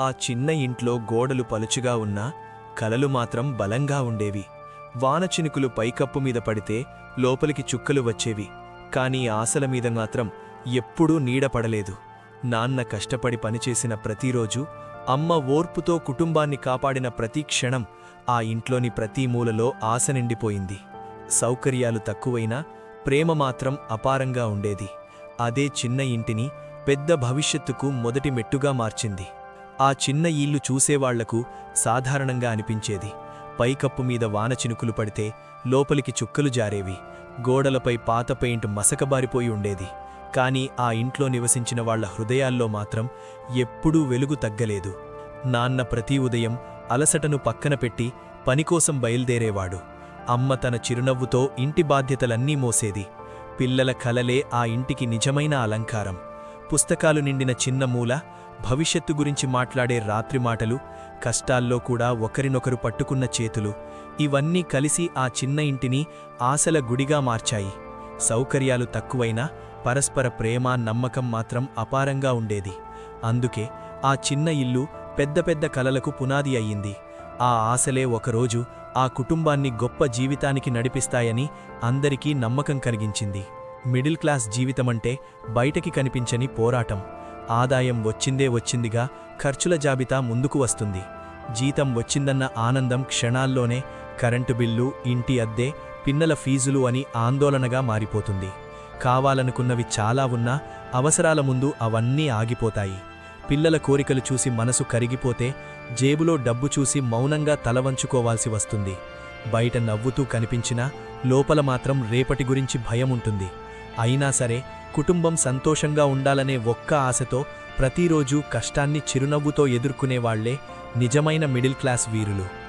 ఆ చిన్న ఇంట్లో గోడలు పలుచుగా ఉన్నా కలలు మాత్రం బలంగా ఉండేవి. వాన చినుకులు పైకప్పు మీద పడితే లోపలికి చుక్కలు వచ్చేవి. కానీ ఆశల మీద మాత్రం ఎప్పుడూ నీడపడలేదు నాన్న కష్టపడి పనిచేసిన ప్రతిరోజు అమ్మ ఓర్పుతో కుటుంబాన్ని కాపాడిన ప్రతి క్షణం ఆ ఇంట్లోని ప్రతి మూలలో ఆశ నిండిపోయింది. సౌకర్యాలు తక్కువైనా ప్రేమ మాత్రం అపారంగా ఉండేది. అదే చిన్న ఇంటిని పెద్ద భవిష్యత్తుకు మొదటి మెట్టుగా మార్చింది. ఆ చిన్న ఇల్లు చూసేవాళ్ళకు సాధారణంగా అనిపించేది. పైకప్పు మీద వాన చినుకులు పడితే లోపలికి చుక్కలు జారేవి. గోడలపై పాత పెయింట్ మసకబారిపోయి ఉండేది. కాని ఆ ఇంట్లో నివసించిన వాళ్ళ హృదయాల్లో మాత్రం ఎప్పుడూ వెలుగు తగ్గలేదు. నాన్న ప్రతి ఉదయం అలసటను పక్కన పెట్టి పనికోసం బయల్దేరేవాడు. అమ్మ తన చిరునవ్వుతో ఇంటి బాధ్యతలన్నీ మోసేది. పిల్లల కలలే ఆ ఇంటికి నిజమైన అలంకారం. పుస్తకాలు నిండిన చిన్న మూల భవిష్యత్తు గురించి మాట్లాడే రాత్రి మాటలు కష్టాల్లో కూడా ఒకరినొకరు పట్టుకున్న చేతులు ఇవన్నీ కలిసి ఆ చిన్న ఇంటిని ఆశల గుడిగా మార్చాయి. సౌకర్యాలు తక్కువైనా పరస్పర ప్రేమ నమ్మకం మాత్రం అపారంగా ఉండేది. అందుకే ఆ చిన్న ఇల్లు పెద్ద పెద్ద కలలకు పునాది అయ్యింది. ఆ ఆశలే ఒకరోజు ఆ కుటుంబాన్ని గొప్ప జీవితానికి నడిపిస్తాయని అందరికీ నమ్మకం కలిగించింది. మిడిల్ క్లాస్ జీవితమంటే బయటకి కనిపించని పోరాటం. ఆదాయం వచ్చిందే వచ్చిందిగా ఖర్చుల జాబితా ముందుకు వస్తుంది. జీతం వచ్చిందన్న ఆనందం క్షణాల్లోనే కరెంటు బిల్లు ఇంటి అద్దె పిన్నల ఫీజులు అని ఆందోళనగా మారిపోతుంది. కావాలనుకున్నవి చాలా ఉన్నా అవసరాల ముందు అవన్నీ ఆగిపోతాయి. పిల్లల కోరికలు చూసి మనసు కరిగిపోతే జేబులో డబ్బు చూసి మౌనంగా తలవంచుకోవాల్సి వస్తుంది. బయట నవ్వుతూ కనిపించినా లోపల మాత్రం రేపటి గురించి భయముంటుంది. అయినా సరే కుటుంబం సంతోషంగా ఉండాలనే ఒక్క ఆశతో ప్రతిరోజూ కష్టాన్ని చిరునవ్వుతో ఎదుర్కొనేవాళ్ళే నిజమైన మిడిల్ క్లాస్ వీరులు.